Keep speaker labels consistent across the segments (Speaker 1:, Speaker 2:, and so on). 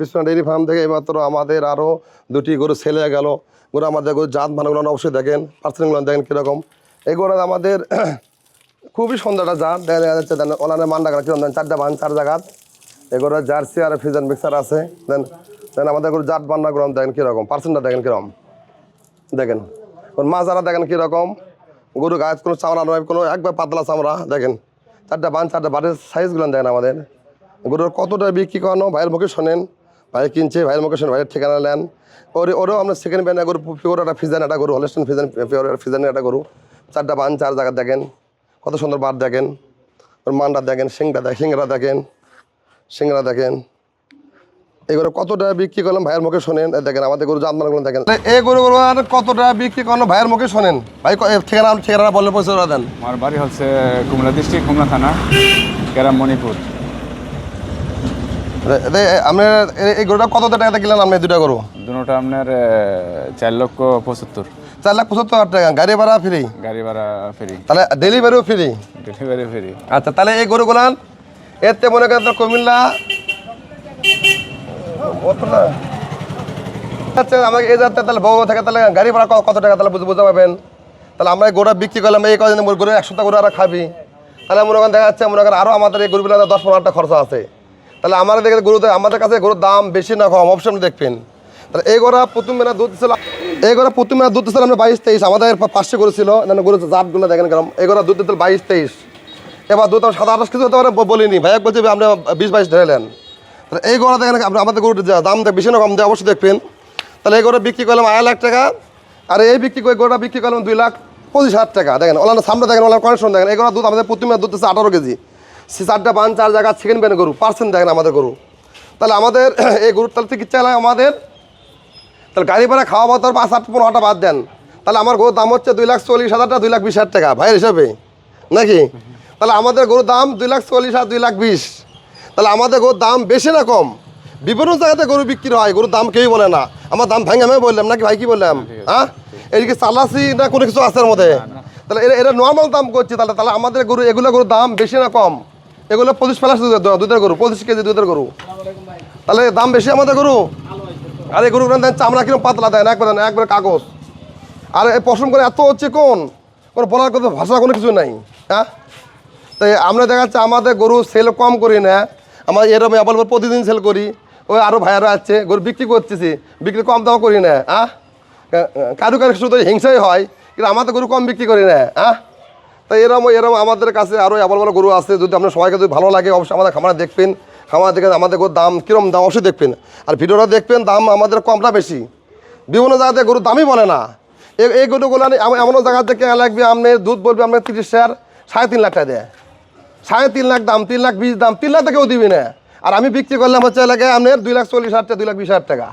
Speaker 1: Krishna dairy farm থেকে এইমাত্র আমাদের আরও দুটি গরু ছেলে গেল। গরু আমাদের গরু জাত মানগুলো অবশ্যই দেখেন পার্সেন্টগুলো দেখেন কীরকম। এই গরু আমাদের খুবই সুন্দর একটা জাত, দেখা যাচ্ছে দেন ওনার মান গেল কীরকম দেন, চারটা বান চার জায়গাত এগুলো জার্সি আর ফিজান মিক্সার আছে, দেন দেন আমাদের গরু জাত বান্নাগুলো দেখেন কীরকম পার্সেন্টটা দেখেন কীরকম। দেখেন, ওর মাজারা দেখেন কীরকম। গরু গাছ কোনো চামড়া নয়, কোনো একবার পাতলা চামড়া, দেখেন। চারটা বান, চারটা বাড়ির সাইজগুলো দেখেন আমাদের। গরুর কতটা বিক্রি করানো, ভাইয়ের মুখে শোনেন। ভাই কিনছে, ভাইয়ের শোনেন ভাইয়ের ঠিকানা নেন। ওর, ওরও আমরা সেকেন্ড ব্যান্ড গরু পিওর একটা ফিজান একটা গরু হলেস্টন ফিজান পিওর ফিজানের একটা গরু। চারটা বান, চার জায়গা দেখেন। কত সুন্দর বার দেখেন। ওর মানটা দেখেন সিংটা দেখেন সিংরা দেখেন। সিংরা দেখেন। এগুলো কত টাকা বিক্রি করলাম ভাইয়ের মুখে শোনেন। দেখেন, আমাদের গরু জাতমানগুলো দেখেন। এই গরুগুলো আর কত টাকা বিক্রি করলাম ভাইয়ের মুখে শোনেন। ভাই ঠিকানা ঠিকানা বললে পয়সা দেন।
Speaker 2: আমার বাড়ি হচ্ছে কুমড়া ডিস্ট্রিক্ট কুমড়া থানা, গ্রাম মণিপুর।
Speaker 1: আপনার এই গরুটা কত টাকাতে কিনলেন? আপনি দুটা গরু?
Speaker 2: আপনার চার লক্ষ পঁচাত্তর।
Speaker 1: চার লাখ পঁচাত্তর হাজার টাকা। গাড়ি ভাড়া ফ্রি?
Speaker 2: গাড়ি ভাড়া ফ্রি।
Speaker 1: তাহলে ডেলিভারিও ফ্রি?
Speaker 2: Delivery free.
Speaker 1: আচ্ছা তাহলে এই গরুগুলান এতে মনে করেন তো কুমিল্লা আচ্ছা আমাকে এই যাত্রা তাহলে বউ থাকে তাহলে গাড়ি ভাড়া কত টাকা তাহলে বুঝে বুঝতে পারবেন? তাহলে আমরা এই বিক্রি করলাম এই কদিন গরু একশোটা গরু আর খাবি। তাহলে মনে করেন দেখা যাচ্ছে মনে করেন আরও আমাদের এই গরুগুলো দশ পনেরো টাকা খরচা আছে। তাহলে আমাদের দেখে গরুতে, আমাদের কাছে গরুর দাম বেশি না কম অপশন দেখবেন। তাহলে এই গরু প্রথম মেলা দুধ ছিল এই গরু প্রথম মেলা দুধ ছিল আমরা বাইশ তেইশ, আমাদের পাঁচশো গরু ছিল গরু জাতগুলো দেখেন কেরম এই গরু দুধ দিতে বাইশ তেইশ। এবার দুধ সাত আঠাশ কিছু পারে বলিনি। ভাইয়া বলছে আপনি বিশ বাইশ ঢেলেন তাহলে এই গরু দেখেন আমাদের গরুর দাম বেশি না কম দেয় অবশ্যই দেখবেন। তাহলে এই গরু বিক্রি করলাম আড়াই লাখ টাকা, আর এই বিক্রি করে গরুটা বিক্রি করলাম দুই লাখ পঁচিশ হাজার টাকা। দেখেন ওলার সামনে দেখেন ওলার কনেকশন দেখেন, এই গরু দুধ আমাদের প্রথমে দুধ আঠারো কেজি। চারটা পাঁচ চার জায়গা সেকেন্ড ব্যান গরু পার্সেন্ট দেখেন আমাদের গরু। তাহলে আমাদের এই গরুর তাহলে চিকিৎসা হয় আমাদের। তাহলে গাড়ি ভাড়া খাওয়া বাতার পাঁচ আট পনেরোটা বাদ দেন। তাহলে আমার গরুর দাম হচ্ছে দুই লাখ চল্লিশ হাজারটা দুই লাখ বিশ হাজার টাকা ভাইয়ের হিসাবে। নাকি? তাহলে আমাদের গরুর দাম দুই লাখ চল্লিশ আর দুই লাখ বিশ। তাহলে আমাদের গরুর দাম বেশি না কম? বিভিন্ন জায়গাতে গরু বিক্রি হয় গরুর দাম কেউই বলে না। আমার দাম ভেঙে আমি বললাম নাকি ভাই কি বললাম? হ্যাঁ এদিকে চালাসি না কোনো কিছু আছে এর মধ্যে? তাহলে এটা নর্মাল দাম করছি তাহলে তাহলে আমাদের গরু এগুলো গরুর দাম বেশি না কম? এগুলো পঁচিশ প্লাস দুধের গরু, পঁচিশ কেজি দুধের গরু। তাহলে দাম বেশি আমাদের গরু? আর এই গরুগুলো দেন চামড়া কীরকম পাতলা দেন, একবার দেন একবার কাগজ। আর এই পশম করে এত হচ্ছে কোন কোনো বলার কথা, ভাষা কোনো কিছু নাই হ্যাঁ? তাই আমরা দেখা যাচ্ছে আমাদের গরু সেল কম করি না, আমার এরকম আবার প্রতিদিন সেল করি। ওই আরও ভাইয়ারা আছে, গরু বিক্রি করতেছি, বিক্রি কম দাম করি না হ্যাঁ? কারু কারু শুধু হিংসাই হয়, কিন্তু আমাদের গরু কম বিক্রি করি না হ্যাঁ? তাই এরম এরম আমাদের কাছে আরও এমন বড় গরু আছে, যদি আপনার সবাইকে যদি ভালো লাগে, অবশ্যই আমাদের খামারে দেখবেন, খামার দেখে আমাদের গরুর দাম কীরকম দাম অবশ্যই দেখবেন। আর ভিডিওটা দেখবেন, দাম আমাদের কমটা বেশি। বিভিন্ন জায়গাতে গরুর দামই বলে না। এই গরুগুলো এমন জায়গা থেকে লাগবে আপনি দুধ বলবে, আপনার তিরিশ শেয়ার সাড়ে তিন লাখ টাকা দেয়। সাড়ে তিন লাখ দাম, তিন লাখ বিশ দাম, তিন লাখ টাকাও দিবি না। আর আমি বিক্রি করলাম হচ্ছে এলাকে আপনার দুই লাখ চল্লিশ হাজার টাকা, দুই লাখ বিশ হাজার টাকা।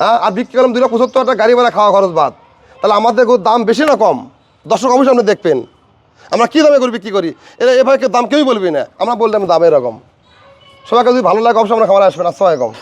Speaker 1: হ্যাঁ আর বিক্রি করলাম দুই লাখ পঁচাত্তর টাকা গাড়ি ভাড়া খাওয়া খরচ বাদ। তাহলে আমাদের গরুর দাম বেশি না কম? দর্শক অবশ্যই আপনি দেখবেন। আমরা কী দামে করি বিক্রি করি? এটা এভাবে দাম কেউই বলবি না। আমরা বললাম দাম এরকম। সবাইকে যদি ভালো লাগে, অবশ্যই আমরা খাবার আসবে আসবেন আসসালামাইকুম